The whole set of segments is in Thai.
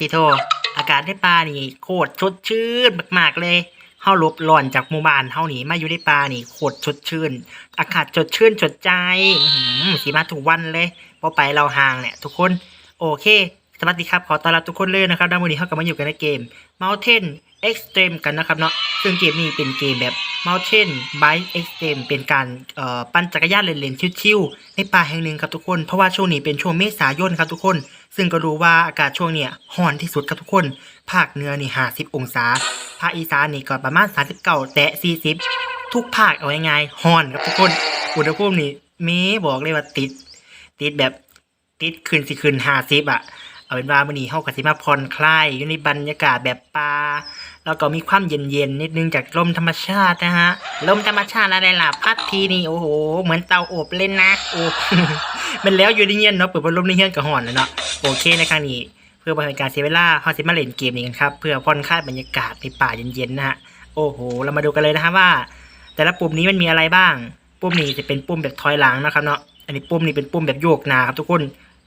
ติโท อากาศในป่านี่ โคตรชดชื่นมาก ๆ เลยเฮาหลบหล่อนจากหมู่บ้านเฮานี่มาอยู่ในป่านี่โคตรชดชื่น อากาศชดชื่นชดใจสีมาทุกวันเลยพอไปเราห่างเนี่ยทุกคน โอเค สวัสดีครับ ขอต้อนรับทุกคนเลยนะครับด้านวันนี้เขากลับมาอยู่กันในเกม Mountain Extreme กันนะครับเนาะซึ่งเกมนี้เป็นเกมแบบ Mountain Bike Extreme เป็นการเอ่อปั่นจักรยานเล่นๆชิวๆในป่าแห่งหนึ่งครับทุกคน เพราะว่าช่วงนี้เป็นช่วงเมษายนครับทุกคน ซึ่งก็รู้ว่าอากาศช่วงเนี้ยร้อนที่สุดครับทุกคน ภาคเหนือนี่50องศา ภาคอีสานนี่ก็ประมาณ39แตะ40ทุกภาคเอาง่ายๆร้อนครับทุกคน อุณหภูมินี่เมบอกเลยว่าติด ติดแบบติดขึ้นสิขึ้น50อะเอาเป็นว่ามื้อนี้เฮาก็สิมาผ่อนคลายอยู่ในบรรยากาศแบบป่า แล้วก็มีความเย็นๆนิดนึงจากลมธรรมชาตินะฮะ ลมธรรมชาติอะไรล่ะพัดทีนี่โอ้โห เหมือนเตาอบเล่นนะโอ้มันแล้วอยู่ในเฮียนเนาะเปิดพัดลมในเฮียนก็ฮ้อนแล้วเนาะโอเคในครั้งนี้เพื่อบ่เป็นการเสียเวลาเฮาสิมาเล่นเกมนี้กันครับเพื่อผ่อนคลายบรรยากาศในป่าเย็นๆนะฮะโอ้โห เรามาดูกันเลยนะฮะว่า แต่ละปุ่มนี้มันมีอะไรบ้าง ปุ่มนี้จะเป็นปุ่มแบบถอยหลังนะครับเนาะอันนี้ปุ่มนี้เป็นปุ่มแบบโยกนาครับทุกคน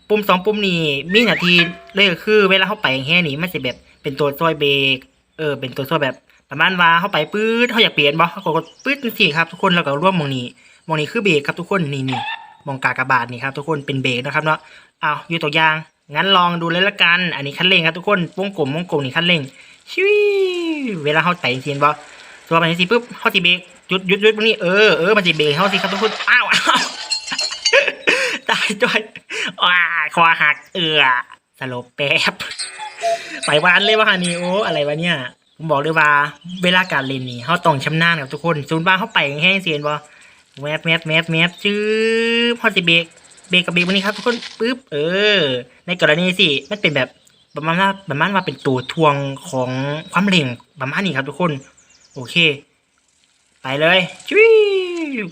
ปุ่มสองปุ่มนี้มีหน้าที่เลยก็คือเวลาเข้าไปแห่นี่มันจะแบบเป็นตัวซอยเบรก เออเป็นตัวซอยแบบประมาณว่าเข้าไปปื๊ดเขาอยากเปลี่ยนบ่เขากดปื๊ดจังซี่ครับทุกคนแล้วก็ร่วมมองนี้มองนี้คือเบรกครับทุกคนนี่นี่มองกากระบาทนี่ครับทุกคนเป็นเบรกนะครับเนาะเอาอยู่ตัวอย่างงั้นลองดูเลยละกัน อันนี้คันเร่งครับทุกคนวงกลมวงกลมนี่คันเร่งชิวเวลาเขาไต่จริงๆบ่ตัวมันสิปุ๊บเขาสิเบรกหยุดหยุดหยุดตรงนี้เออเออมันสิเบรกเขาสิครับทุกคนอ้าวอ้าวตายจ้อยว้าคอหักเอือสลบแป๊บ ไปวันเลยว่าฮานี่โอ้อะไรวะเนี่ยผมบอกเลยว่า เวลาการเล่นนี่เขาต้องชำนาญกับทุกคนศูนย์บ้าเขาไปแห้งเสียนบ่แมบแมบแมบแมบจื้อพอสิเบรกเบรกกับเบรกวันนี้ครับทุกคนปึ๊บเออ ในกรณีสิมันเป็นแบบประมาณว่าประมาณว่าเป็นตัวทวงของความเร่งประมาณนี้ครับทุกคน โอเค ไปเลยจุ้ย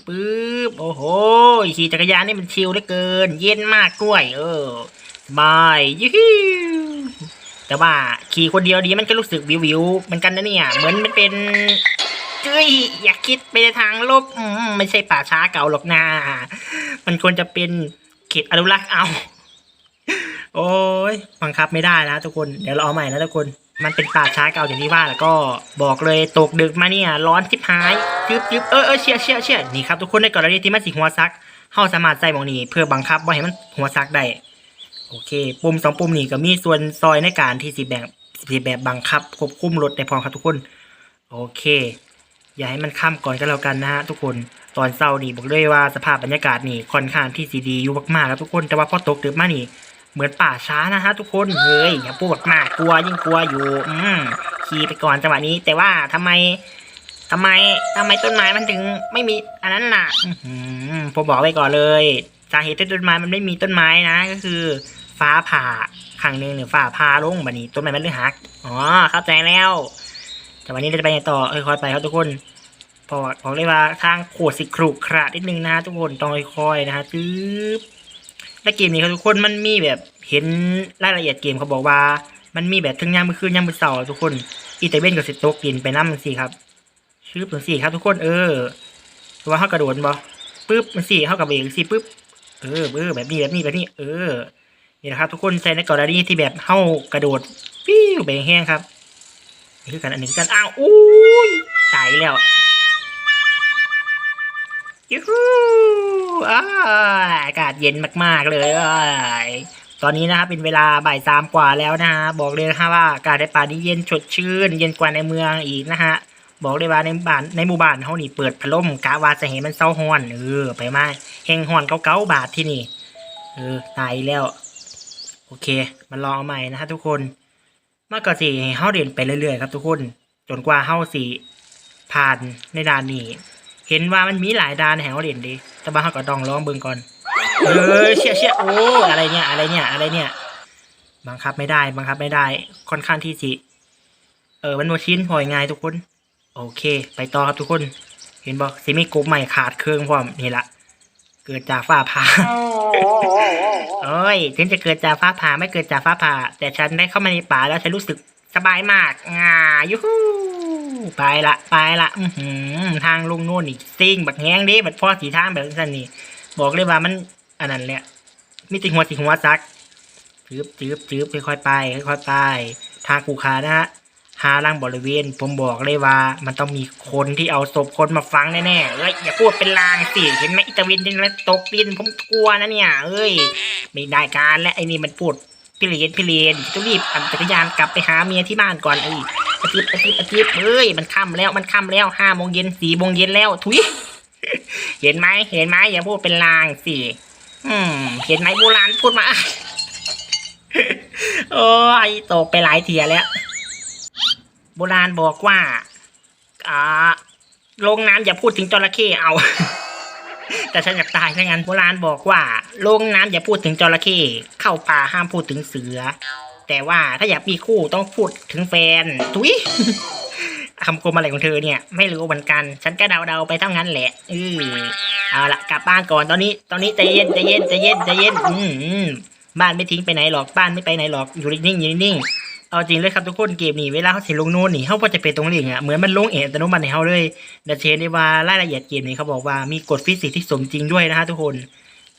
ปึ๊บโอ้โหขี่จักรยานนี่มันชิลเหลือเกิน เย็นมากกล้วย เออ บายยูฮู แต่ว่าขี่คนเดียวดีมันก็รู้สึกวิววิวเหมือนกันนะเนี่ย เหมือนมันเป็นเจ้ยอยากคิดไปในทางลบอืมไม่ใช่ป่าช้าเก่าหรอกนา มันควรจะเป็นเขตอนุรักษ์เอา โอ้ยบังคับไม่ได้นะทุกคน เดี๋ยวเราเอาใหม่นะทุกคน มันเป็นป่าช้าเก่าอย่างที่ว่าแล้วก็บอกเลยตกดึกมาเนี่ย ร้อนชิบหายจึ๊บจึ๊บเออเออเชี่ยเชี่ยเชี่ยนี่ครับทุกคนในกรณีที่มันสิหัวซักเฮาสามารถใส่หมองนี้ เพื่อบังคับว่าให้มันหัวซักได้ โอเค ปุ่มสองปุ่มนี้ก็มีส่วนซอยในการที่สิแบบสิแบบบังคับควบคุมรถได้พร้อมครับทุกคน โอเค อย่าให้มันข้ามก่อนก็แล้วกันนะฮะทุกคนตอนเช้านี่บอกเลยว่าสภาพบรรยากาศนี่ค่อนข้างที่สีดีอยู่มากๆครับทุกคนแต่ว่าพอตกดึกมานี่เหมือนป่าช้านะฮะทุกคนเฮ้ยอย่าพูดมากกลัวยิ่งกลัวอยู่ อืมขี่ไปก่อนจังหวะนี้ แต่ว่าทำไมทำไมทำไมต้นไม้มันถึงไม่มีอันนั้นล่ะผมบอกไว้ก่อนเลยสาเหตุที่ต้นไม้มันไม่มีต้นไม้นะ ก็คือ ฟ้าผ่าครั้งหนึ่งหรือฟ้าผ่าลงแบบนี้ต้นไม้มันเลยหักอ๋อเข้าใจแล้ว แต่วันนี้เราจะไปไหนต่อค่อยๆไปครับทุกคนพอบอกเลยว่าทางโขดสิครุขระนิดนึงนะทุกคนต้องค่อยๆนะฮะจึ๊บและเกมนี้ครับทุกคนมันมีแบบเห็นรายละเอียดเกมเขาบอกว่า มันมีแบบทั้งย่ามมือคืนย่ามมือเสาทุกคนอีเตเวนกับสิโตกินไปน้ำมันสี่ครับชื่อมันสี่ครับทุกคนเออว่าเขากระโดดบ่ปึ๊บมันสี่เข้ากับเบรกสี่ปึ๊บเออเออแบบนี้แบบนี้แบบนี้ เออ นี่นะครับทุกคนใช้ในกรณีที่แบบเข้ากระโดดปิ้วไปแห้งครับนี่คือกันอันนี้คือกันอ้าวอุ้ยตายแล้วยูฮูอ้าอากาศเย็นมาก ๆ เลย ตอนนี้นะครับเป็นเวลาบ่ายสามกว่าแล้วนะฮะบอกเลยนะฮะว่าอากาศในป่านี้เย็นสดชื่น เย็นกว่าในเมืองอีกนะฮะบอกเลยว่าในบ้านในหมู่บ้านเขานี่เปิดพัดลมกะว่าจะเห็นมันเศร้าฮ้อนเออไปมาแหงฮ้อนเก่าๆบาทที่นี่ เออตายแล้ว เคมาลองเอาใหม่นะฮะทุกคนมากกว่าสิให้เฮาเดินไปเรื่อยๆครับทุกคนจนกว่าเฮาสิผ่านในด่านนี้เห็นว่ามันมีหลายด่านให้เฮาเล่นดิแต่ว่าเฮาก็ต้องลองเบิ่งก่อนเออเชี่ยเชี่ยโอ้อะไรเนี่ยอะไรเนี่ยอะไรเนี่ยบังคับไม่ได้บังคับไม่ได้ ค่อนข้างที่สิเออมันโมชินพอยง่ายทุกคน โอเค ไปต่อครับทุกคน เห็นบอกสิมีกบใหม่ขาดเครื่องพร้อมนี่ละ เกิดจากฟ้าผ่า โอ้ยถึงจะเกิดจากฟ้าผ่าไม่เกิดจากฟ้าผ่า แต่ฉันได้เข้ามาในป่าแล้วฉันรู้สึกสบายมากง่ายูฮูไปละไปละอือหือทางลงโน่นอีกซิ่งบักแห้งเดิบัดพ่อสีทางแบบนั้นนี่ บอกเลยว่ามันอันนั้นแหละมีติหัวสีหัวซักจืบจืบจืบค่อยๆไปค่อยๆไปทางกูขานะฮะ หาล่างบริเวณ ผมบอกเลยว่า มันต้องมีคนที่เอาศพคนมาฟังแน่ๆเอ้ยอย่าพูดเป็นลางสิเห็นไหมอิตาวินยังตกดินผมกลัวนะเนี่ยเอ้ย ไม่ได้การและไอ้นี่มันพูดพี่เลียนพี่เลียนต้องรีบปั่นจักรยานกลับไปหาเมียที่บ้านก่อนเอ้อาทิตย์อาทิตย์อาทิตย์เอ้ยมันค่ำแล้วมันค่ำแล้วห้าโมงเย็นสี่โมงเย็นแล้วทุยเห็นไหมเห็นไหมอย่าพูดเป็นลางสิอืม เห็นไหมโบราณพูดมาโอ้ยตกไปหลายเทียแล้ว โบราณบอกว่าอ่าลงน้ำอย่าพูดถึงจระเข้เอา แต่ฉันอยากตายถ้างั้นโบราณบอกว่าลงน้ำอย่าพูดถึงจระเข้เข้าป่าห้ามพูดถึงเสือ แต่ว่าถ้าอยากมีคู่ต้องพูดถึงแฟนทุยคำคมอะไรของเธอเนี่ยไม่รู้เหมือนกัน ฉันก็เดาๆไปเท่านั้นแหละอือเอาละกลับบ้านก่อนตอนนี้ ตอนนี้ใจเย็นใจเย็นใจเย็นใจเย็นอืมบ้านไม่ทิ้งไปไหนหรอกบ้านไม่ไปไหนหรอกอยู่นิ่งอยู่นิ่งๆ เอาจริงเลยครับทุกคนเกมนี้เวลาเขาเสียลงโน่นนี่เขาก็จะเป็นตรงลิงก์อะเหมือนมันลงเองอัตโนมัติให้เขาเลยเดยวเชนได้ว่ารายละเอียดเกมนี้เขาบอกว่ามีกฎฟิสิกส์ที่สมจริงด้วยนะฮะทุกคน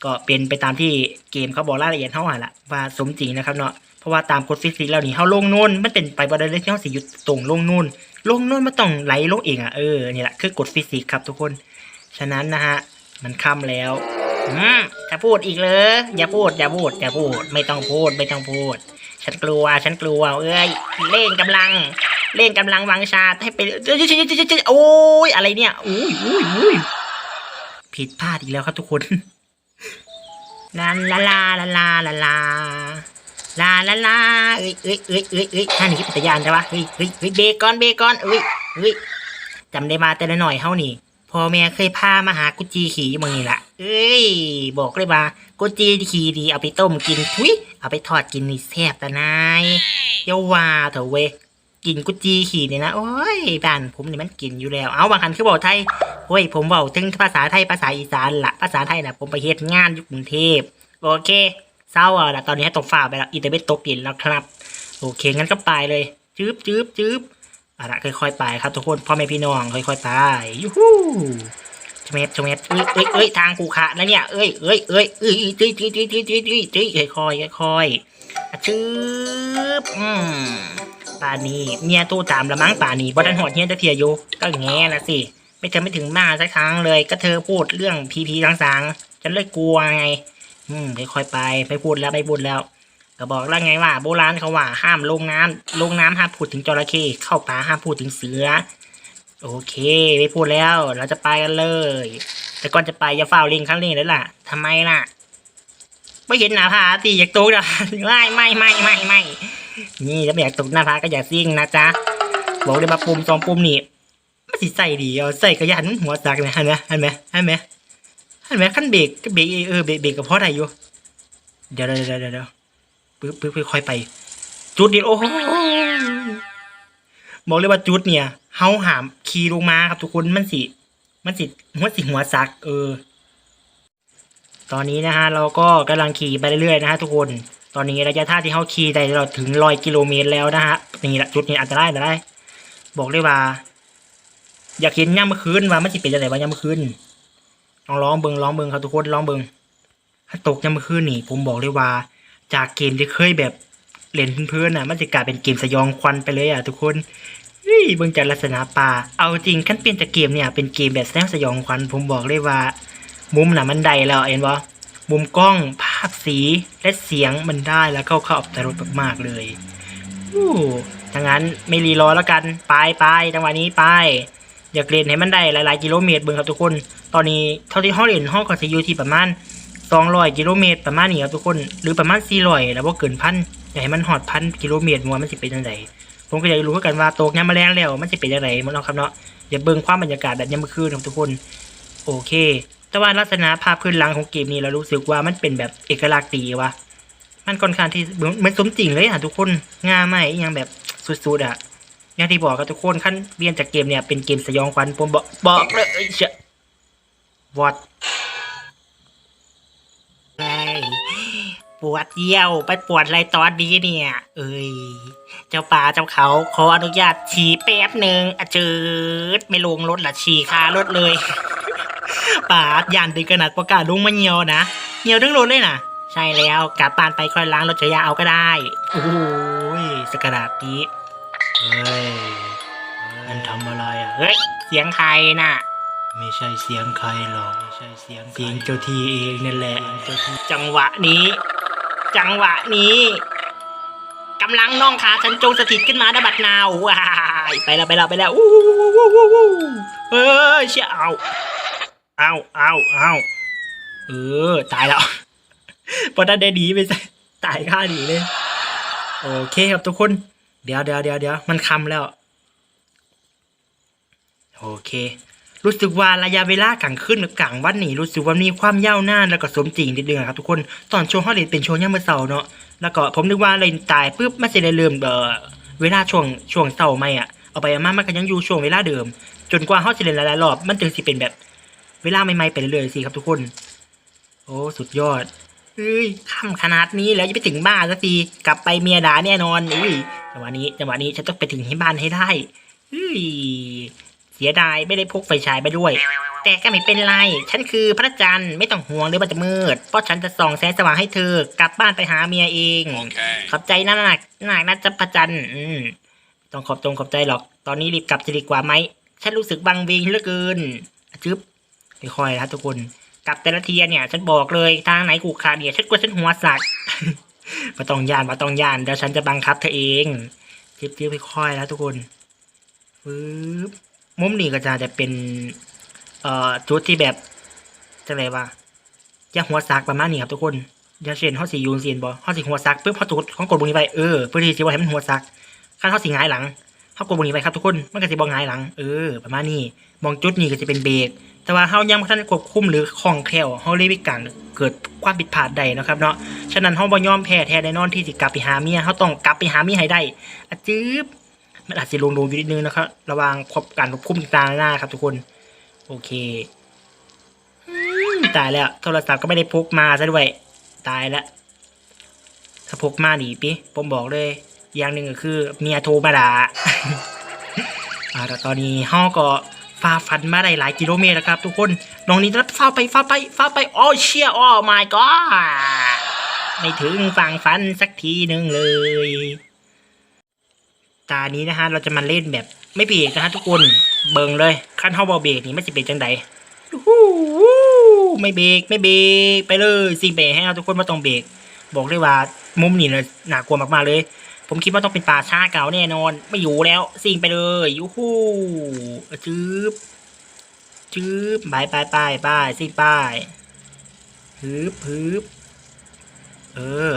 ก็เป็นไปตามที่เกมเขาบอกรายละเอียดเขาอะละว่าสมจริงนะครับเนาะเพราะว่าตามกฎฟิสิกส์แล้วนี่เขาลงนู่นมันเป็นไปบ่ได้เลยที่เขาสิหยุดตรงลงนู่นลงนู่นมันต้องไหลลงเองอะเออนี่แหละคือกฎฟิสิกส์ครับทุกคน ฉะนั้นนะฮะมันค่ำแล้วอืมจะพูดอีกเลยอย่าพูดอย่าพูดอย่าพูด ไม่ต้องพูดไม่ต้องพูด ฉันกลัว ฉันกลัว เอ้ยเล่งกำลังเล่งกำลังวางชาให้เป็นเอ้ยเอ้ยเอ้เอ้เอ้โอ้ย อะไรเนี่ยอุ้ยอุ้ยอุ้ยผิดพลาดอีกแล้วครับทุกคนลาลาลาลาลาลาลาลาลาลาเอ้ยเอ้ยเอ้ยเอ้ยเอ้ยท่านี้ปัตยานใช่ปะเฮ้ยเฮ้ยเฮ้ยเบคอนเบคอนเอ้ยเอ้ยจำได้มาแต่ละหน่อยเฮานี่พ่อแม่เคยพามาหากุจีขี่อยู่เมืองนี่ละเอ้ย บอกเลยว่ากุจีขี่ดีเอาไปต้มกินทุย เอาไปทอดกินนี่แซ่บแต่นายเยาว่าเถอะเว้ยกินกุจีขี่เนี่ยนะโอ้ยบ้านผมนี่มันกินอยู่แล้ว เอาบางคันคือบอกไทยโอ้ยผมบอกถึงภาษาไทยภาษาอีสานละภาษาไทยนะผมไปเฮ็ดงานอยู่กรุงเทพโอเคเศร้าอะละตอนนี้ให้ตกฝ่าไปแล้วอินเตอร์เน็ตตกดินแล้วครับ โอเคงั้นก็ไปเลยจืบจืบจืบเอาละค่อยๆไปครับทุกคนพ่อแม่พี่น้องค่อยๆไปยูฮู ชเมฟชเมฟเอ้ยเอ้ยเอ้ยทางกูขะนะเนี่ย เอ้ยเอ้ยเอ้ยเอ้ยจี้จี้จี้จี้จี้จี้จี้ค่อยค่อยๆอะชืบอืมป่านนี้เมียตู้ตามละมั้งป่านนี้บ่ทันหอดเฮียจะเทียอยู่ก็แง่ละสิ ไม่เคยไม่ถึงมาสักครั้งเลย ก็เธอพูดเรื่องพีพีสางๆฉันเลยกลัวไง อืมค่อยๆไปไม่พูดแล้วไม่พูดแล้ว ก็บอกแล้วไงว่า โบราณเขาว่าห้ามลงน้ำลงน้ำห้ามพูดถึงจระเข้เข้าป่าห้ามพูดถึงเสือ โอเค ไม่พูดแล้วเราจะไปกันเลย แต่ก่อนจะไปอย่าฝ้าลิงข้างลิงเลยล่ะทำไมล่ะ ไม่เห็นหน้าผาตีอยากตกนะไม่ไม่ไม่ไม่ไม่นี่ถ้าไม่อยากตกหน้าผาก็อย่าซิ่งนะจ๊ะบอกเลยว่าปุ่มสองปุ่มนี่มันสิใส่ดีเอาใส่กระยานหัวจักเนี่ยเห็นไหมเห็นไหมเห็นไหมเห็นไหมขั้นเบรกก็เบรกเออเบรกเบรกกับพ่อได้อยู่เดี๋ยวเดี๋ยวเดี๋ยวเดี๋ยวปึ๊บปึ๊บค่อยไป จุดนี้โอ้โหบอกเลยว่าจุดเนี่ย เฮาหามขี่ลงมาครับทุกคนมันสิมันสิหัวสิหัวซัก เออ ตอนนี้นะฮะเราก็กำลังขี่ไปเรื่อยๆนะฮะทุกคน ตอนนี้ระยะทางที่เฮาขี่ได้เราถึงร้อยกิโลเมตรแล้วนะฮะนี่แหละจุดนี้อันตรายอันตรายบอกเลยว่า อยากเห็นย่ำเมื่อคืนว่ามันสิเป็นยังไงวะย่ำเมื่อคืนลองร้องเบิงร้องเบิงครับทุกคนร้องเบิงถ้าตกย่ำเมื่อคืนนี่ ผมบอกเลยว่า จากเกมที่เคยแบบเล่นเพื่อนๆน่ะ มันจะกลายเป็นเกมสยองควันไปเลยอะทุกคน เฮ้ยเบิ่งจากลักษณะป่าเอาจริงขั้นเปลี่ยนจากเกมเนี่ยเป็นเกมแบบแสงสยองควันผมบอกเลยว่า มุมน่ะมันได้แล้วเห็นปะมุมกล้องภาพสีและเสียงมันได้แล้วเข้าเข้าอับตรดมากๆเลยอู้ถ้างั้นไม่รีรอแล้วกันไปไปจังหวะนี้ไปอยากเล่นให้มันได้หลายๆกิโลเมตรเบิ่งครับทุกคน ตอนนี้เท่าที่ห้องเล่นห้องก็จะอยู่ที่ประมาณสองร้อยกิโลเมตรประมาณนี้ครับทุกคน หรือประมาณสี่ร้อยแล้วว่าเกินพันอยากให้มันหอดพันกิโลเมตรมัวมันจะเป็นยังไง ผมก็อยากรู้เหมือนกันว่าตกยามแมลงแล้ว มันจะเป็นยังไงมันเนาะครับเนาะอย่าเบิ่งความบรรยากาศแบบยามมื้อคืนครับทุกคน โอเค แต่ว่าลักษณะภาพพื้นหลังของเกมนี้เรารู้สึกว่ามันเป็นแบบเอกลักษณ์ดีวะมันค่อนข้างที่เหมือนสมจริงเลยอะทุกคนงามไหมยังแบบสุดๆอะอย่างที่บอกครับทุกคนขั้นเรียนจากเกมเนี่ยเป็นเกมสยองขวัญผมบอกบอกเลยเชะวอด ปวดเยี่ยวไปปวดอะไรตอนนี้เนี่ย เอ้ย เจ้าป่าเจ้าเขาขออนุญาตฉี่แป๊บหนึ่งอะจืดไม่ลงรถละฉี่คารถเลยป่าย่านดึกขนาดประกาศลุงมาเหี่ยวนะเหี่ยวทั้งรถเลยนะใช่แล้วกลับบ้านไปค่อยล้างรถจักรยานเอาก็ได้โอ้ยสกดาษนี้เฮ้ยมันทำอะไรอะเฮ้ยเสียงใครน่ะไม่ใช่เสียงใครหรอกไม่ใช่เสียงเสียงเจ้าที่เองนั่นแหละจังหวะนี้ จังหวะนี้กำลังน้องขาฉันจงสถิตขึ้นมาดบัดนาวว้ายไปแล้วไปแล้วไปแล้วอู้วู้วู้วู้วู้เอ้ยเชี่ยเอาเอาเอาเอาเออตายแล้วพอได้ได้ดีไปซะตายค่าดีเลยโอเคครับทุกคน เดี๋ยวเดี๋ยวเดี๋ยวเดี๋ยวมันคำแล้ว โอเค รู้สึกว่าระยะเวลากลางคืนกับกลางวันนี่รู้สึกว่ามีความยาวนานแล้วก็สมจริงนิดนึงอะครับทุกคนตอนโชวงฮอลเดย์เป็นโชวงยามมื้อเช้าเนาะแล้วก็ผมนึกว่าเลยตายปุ๊บมันจะได้เริ่มเออเวลาช่วงช่วงเช้าไหมอะเอาไปอามามันก็ยังอยู่ช่วงเวลาเดิม จนกว่าเฮาสิเล่นหลายๆรอบมันถึงสิเป็นแบบ เวลาใหม่ๆไปเรื่อยๆสิครับทุกคน โอ้สุดยอดเอ้ยค่ำขนาดนี้แล้วจะไปถึงบ้านสักทีกลับไปเมียด่าแน่นอนอุ้ยจังหวะนี้จังหวะนี้ฉันต้องไปถึงที่บ้านให้ได้เฮ้ย เสียดายไม่ได้พกไฟฉายไปด้วย แต่ก็ไม่เป็นไร ฉันคือพระจันทร์ไม่ต้องห่วงเลยว่าจะมืด เพราะฉันจะส่องแสงสว่างให้เธอกลับบ้านไปหาเมียเอง Okay. ขอบใจนะหนักหนักนะจัพระจันทร์อืมต้องขอบตรงขอบใจหรอก ตอนนี้รีบกลับจะดีกว่าไหม ฉันรู้สึกบังเวงเหลือเกินจึ๊บค่อยๆนะครับทุกคน กลับแต่ละเทียเนี่ย ฉันบอกเลยทางไหนกูขาดเนี่ยฉันกลัวฉันหัวสักมาต้องยานมาต้องยานเดี๋ยวฉันจะบังคับเธอเองจิ๊บจิ๊บค่อยๆนะทุกคนปึ๊บ มุมนี้ก็จะจะเป็น เอ่อจุดที่แบบจะไรวะจะหัวสักประมาณนี้ครับทุกคนเดี๋ยวเช่นเขาสียูนเซียนบอเขาสีหัวซักปุ๊บเขาจุดเขากดบุญนี้ไปเออเพื่อที่จะว่าให้มันหัวซักขั้นเขาสีหงายหลังเขากดบุญนี้ไปครับทุกคนมันก็จะบองหงายหลังเออประมาณนี้มองจุดนี้ก็จะเป็นเบรกแต่ว่าเขายังไม่ทันได้ควบคุมหรือคล่องแคล่วเขาเลยมีการเกิดความผิดพลาดใดนะครับเนาะฉะนั้นเขาบ่ยอมแพ้แท้แน่นอนที่จะกลับไปหาเมียเขาต้องกลับไปหาเมียให้ได้อะจื๊บ มันอาจจะลงลงอยู่นิดนึงนะครับ ระวังควบการควบคุมต่างๆหน้าครับทุกคน โอเคอตายแล้วโทรศัพท์ก็ไม่ได้พกมาซะด้วยตายแล้วถ้าพกมาหนีปีผมบอกเลย อย่างหนึ่งก็คือเมียโทรมาด่าอ่าแต่ตอนนี้ห้องก็ฝ่าฟันมาได้หลายกิโลเมตรแล้วครับ ทุกคนน้องนี้รับฟ้าไปฟ้าไปฟ้าไปโอ้เชี่ยโอ้ my god ไม่ถึงฝั่งฟันสักทีหนึ่งเลย ตานี้นะฮะเราจะมาเล่นแบบไม่เบรกนะฮะทุกคนเบิ่งเลยขั้นเฮาบอเบรกนี่ไม่สิเป็นจังใดไม่เบรกไม่เบรกไปเลยสิ่งเบรกให้เราทุกคนมาต้องเบรกบอกเลยว่ามุมนี่เลยน่ากลัวมากๆเลย ผมคิดว่าต้องเป็นป่าช้าเก่าแน่นอน ไม่อยู่แล้วสิ่งไปเลยยูฮู้จืบจืบบายบายบายบายสิ่งไปฮึบฮึบเออ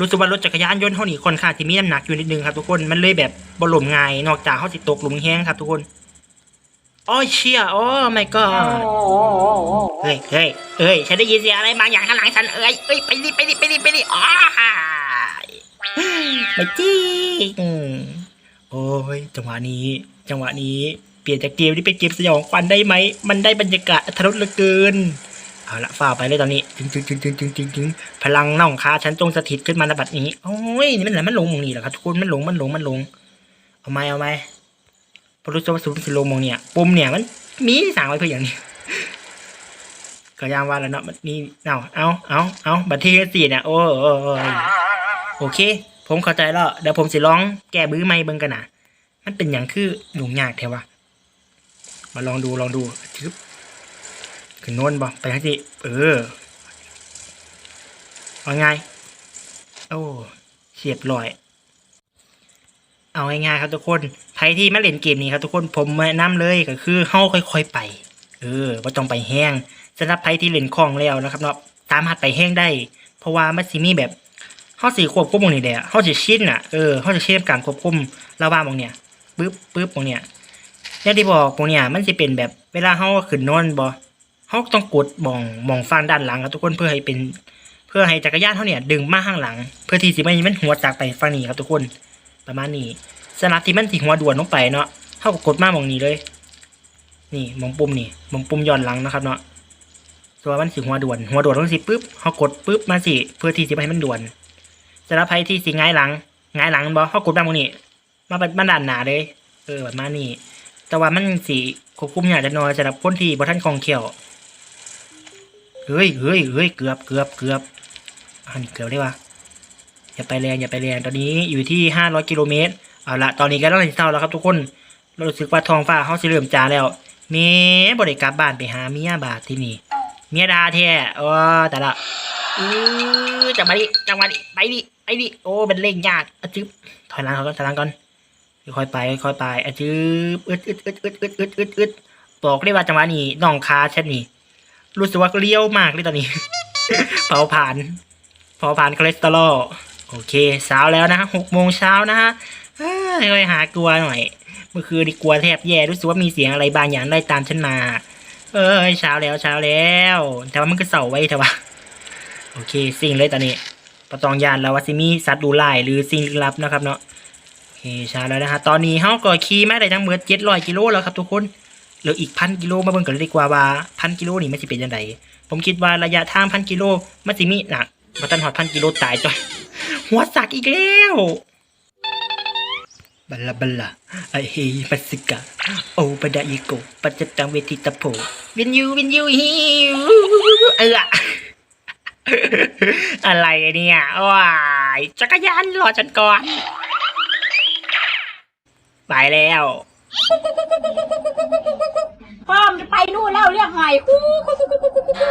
รู้สึกว่ารถจักรยานยนต์เขานี่ค่อนข้างที่มีน้ำหนักอยู่นิดนึงครับทุกคนมันเลยแบบบหลมง่ายนอกจากเขาสิตกหลุมแห้งครับทุกคนอ้อเชี่ยโอ้ไม่ก็เฮ้ยเฮ้ยเอ้ยฉันได้ยินเสียงอะไรบางอย่างข้างหลังฉันเอ้ยเอ้ยไปดิไปดิไปดิไปดิอ้ายไม่จริงโอ้ยจังหวะนี้ จังหวะนี้เปลี่ยนจากเกมที่เป็นเกมสยองขวัญได้ไหมมันได้บรรยากาศอรรถรสเหลือเกิน เอาละฝ่าไปเลยตอนนี้จึงจึงจึงจึงจึงจึงจึงพลังน่องคาฉันจงสถิตขึ้นมาในบัดนี้โอ้ยนี่มันแหละมันหลงมองนี่แหละครับทุกคนมันหลงมันหลงมันหลง เอาไหมเอาไหมพอรู้สึกว่าสูงสิลงมองเนี่ยปุ่มเนี่ยมันมีสั่งไว้เพื่ออย่างนี้ก็ยามว่าแล้วเนาะมันนี่เอาเอาเอาเอาบัตรที่สี่เนี่ยโอ้โอ้โอ้โอเค ผมเข้าใจแล้วเดี๋ยวผมสิลองแก้บื้อไม่เบิ่งกันนะมันเป็นอย่างคือหนุ่งยากแท้วะมาลองดูลองดูชึบ ขึ้นโน่นบ่ไปทางที่เออเอาไงโอ้เฉียบลอย เอาง่ายๆครับทุกคนใครที่มาเล่นเกมนี้ครับทุกคนผมแนะนำเลยก็คือเฮาค่อย ๆ ไป เออว่าต้องไปแห้งสำหรับใครที่เล่นคล่องแล้วนะครับเนาะสามารถไปแห้งได้ เพราะว่ามันสิมีแบบเฮาสิควบคุมตรงนี้แหละเฮาสิชินอะเออเฮาสิชินกับการควบคุมระหว่างตรงเนี้ยปึ๊บปึ๊บตรงเนี้ยอย่างที่บอกตรงเนี้ยมันสิเป็นแบบเวลาเฮาขึ้นโนอนบ่ เขาต้องกดมองมองฟังด้านหลังครับทุกคนเพื่อให้เป็น เพื่อให้จักรยานเขาเนี่ยดึงมาข้างหลัง เพื่อที่สิไม่มันหัวจากไปฝั่งนี้ครับทุกคนประมาณนี้สำหรับที่มันสิหัวด่วนลงไปเนาะเขาก็กดมามองนี้เลย นี่มองปุ่มนี่มองปุ่มย้อนหลังนะครับเนาะตัวมันสิหัวด่วนหัวด่วนต้องสิปุ๊บเขากดปุ๊บมาสิเพื่อที่จะไม่ให้มันด่วนสำหรับใครที่สิง่ายหลังง่ายหลังบอเขากดมามองนี้มาเป็นมาด้านหนาเลยเออประมาณนี้แต่ว่ามันสิควบคุมยากจะน้อยสำหรับคนที่บ่ทันคองแคล่ว เฮ้ยเฮ้ยเฮ้ยเกือบเกือบเกือบอันเกือบได้ปะอย่าไปแรงอย่าไปแรงตอนนี้อยู่ที่ห้าร้อยกิโลเมตรเอาละตอนนี้ก็ต้องสิเท่าแล้วครับทุกคนเราสึกว่าทองฟ้าเขาสิเริ่มจ้าแล้วเมียบริกลับบ้านไปหาเมียบาทที่นี่เมียดาแท้โอแต่ละอจังมาดิจังมาดิไปดิไปดิโอ้เป็นเล่งยากอจึ๊บถอยหลังก่อนถอยหลังก่อนค่อยไปค่อยไปอจึ๊บอึดอึดอึดอึดอึดอึดอึดบอกได้ว่าจังหวะนี้น้องคาเช่นนี้ รู้สึกว่าเลี้ยวมากเลยตอนนี้ เผาผ่านเผาผ่านคอเลสเตอรอลโอเคเช้าแล้วนะหกโมงเช้านะฮะเอ้ยค่อยหากลัวหน่อย เมื่อคืนนี่กลัวแทบแย่รู้สึกว่ามีเสียงอะไรบางอย่างไล่ตามฉันมา เอ้ยเช้าแล้วเช้าแล้ว แต่ว่ามันก็เสาไว้แต่ว่าโอเค สิ่งเลยตอนนี้ประตองยานแล้วว่าซิมีสัตว์ดูลายหรือสิ่งลึกลับนะครับเนาะโอเคเช้าแล้วนะฮะตอนนี้เฮาก็ขี่มาได้ทั้งหมดเจ็ดร้อยกิโลแล้วครับทุกคน เหลืออีกพันกิโลมาเบิ่งกันเลยดีกว่าว่าพันกิโลนี่มันสิเป็นยังไงผมคิดว่าระยะทางพันกิโลมันสิมีหนักมาตันหอดพันกิโลตายจ้อยหัวสักอีกแล้วบัลลาบัลลาไอเฮปัสสิกะโอปะดาอิโกปัจจตังเวทิตาโพวินยูวินยูฮิวเอออะไรเนี่ยว้ายจักรยานรอฉันก่อน ไปแล้ว พ่อมนจะไปนู่นแล้วเรียกหายคู่คู่คู่คู่คู่คู่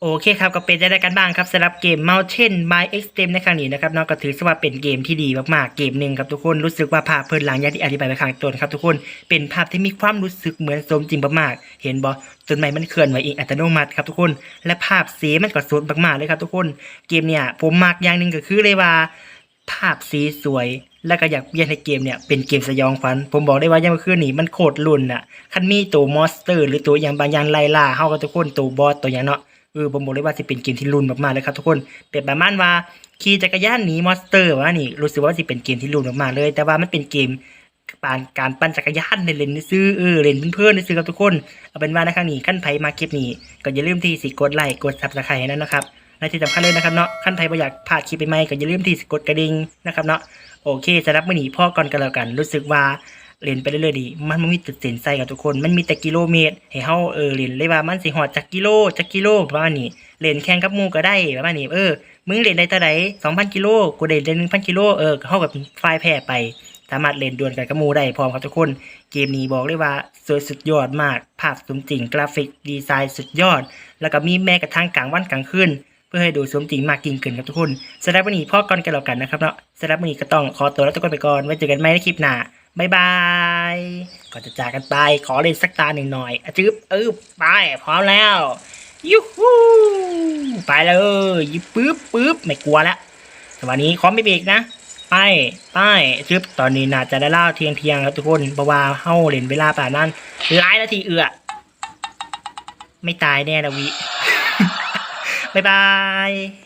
โอเคครับก็เป็นได้กันบ้างครับสำหรับเกม Mountain by Extreme ในครั้งนี้นะครับน้องก็ถือว่าเป็นเกมที่ดีมากๆเกมหนึ่งครับทุกคนรู้สึกว่าภาพเพลินหลังยาที่อธิบายไปข้างต้นครับทุกคนเป็นภาพที่มีความรู้สึกเหมือนสมจริงมากๆเห็นบอต้นไม้มันเคลื่อนไหวเองอัตโนมัติครับทุกคน และภาพสีมันก็สดมากๆเลยครับทุกคน เกมเนี่ยผมมักอย่างหนึ่งก็คือเลยว่า ภาพสีสวย แล้วก็อยากเปลี่ยนให้เกมเนี่ยเป็นเกมสยองขวัญผมบอกได้ว่ายังมื่อคืนนี้มันโคตรลุ่นอะคันมีตัวมอสเตอร์ หรือตัวอย่างบางอย่างไล่ล่าเฮากับทุกคนตัวบอสตัวอย่างเนาะเออผมบอกเลยว่าสิเป็นเกมที่ลุ่นมากๆเลยครับทุกคนเป็นประมาณว่าขี่จักรยานหนีมอนสเตอร์ว่านี่รู้สึกว่าสิเป็นเกมที่ลุ่นมากๆเลย แต่ว่ามันเป็นเกมการการปั่นจักรยานในเลนซื้อเออเลนเพื่อนๆซื้อครับทุกคนเอาเป็นว่าในครั้งนี้ขั้นไผมาคลิปนี้ก็อย่าลืมที่สิกดไลค์กดซับสไครต์นั่นนะครับ และที่สำคัญเลยนะครับเนาะขั้นไทยบ่อยากพาดคลิปใหม่ก็อย่าลืมที่กดกระดิ่งนะครับเนาะโอเคสำหรับมื้อนี้พ่อก่อนกันแล้วกัน รู้สึกว่าเล่นไปเรื่อยๆดี มันไม่มีจุดเส้นใส่กับทุกคน มันมีแต่กิโลเมตรให้เฮาเออเล่นเลยว่ามันสิฮอดจักกิโลจักกิโลประมาณนี้เล่นแข่งกับมูก็ได้ประมาณนี้เออมึงเล่นได้เท่าใด2,000กิโลกูได้เล่น1,000กิโลเออเฮากับฝ่ายแพ้ไปสามารถเล่นดวลกันกับมูได้พร้อมครับทุกคน เกมนี้บอกเลยว่าสวยสุดยอดมาก ภาพสมจริง กราฟิกดีไซน์สุดยอด แล้วก็มีแม้กระทั่งกลางวันกลางคืน พื่อให้ดูสมจริงมากยิ่งขึ้นครับทุกคนสำหรับวันนี้พ่อก่อนกันแล้วกันนะครับเนาะสำหรับวันนี้ก็ต้องขอตัวแล้วทุกคนไปก่อนไว้เจอกันใหม่ในคลิปหน้าบ๊ายบายก่อนจะจากกันไปขอเล่นสักตาหนึ่งหน่อยอจึ๊บเออไปพร้อมแล้วยูฮูไปเลยยิบปึ๊บปึ๊บไม่กลัวล้วแต่วันนี้ขอไม่เบรกนะไปไปจึ๊บตอนนี้น่าจะได้เล่าเทียงเทียงครับทุกคนเพราะว่าเฮาเล่นเวลาป่านนั้นหลายนาทีเอือไม่ตายแน่นะวิ 拜拜。